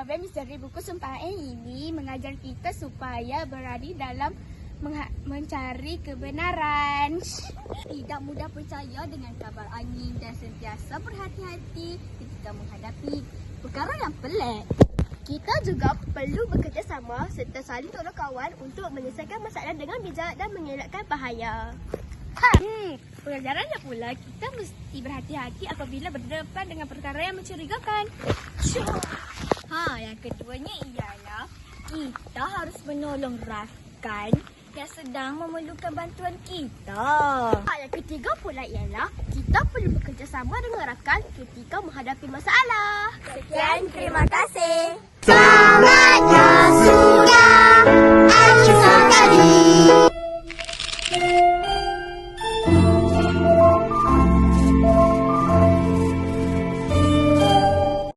November Misteri Buku Sumpah ini mengajar kita supaya berada dalam mencari kebenaran. Tidak mudah percaya dengan kabar angin dan sentiasa berhati-hati ketika menghadapi perkara yang pelik. Kita juga perlu bekerjasama serta saling tolong kawan untuk menyelesaikan masalah dengan bijak dan mengelakkan bahaya. Hmm, pelajarannya pula kita mesti berhati-hati apabila berdepan dengan perkara yang mencurigakan. Ha, yang keduanya ialah kita harus menolong rakan yang sedang memerlukan bantuan kita. Ha, yang ketiga pula ialah kita perlu bekerjasama dengan rakan ketika menghadapi masalah. Sekian, terima kasih. Bye.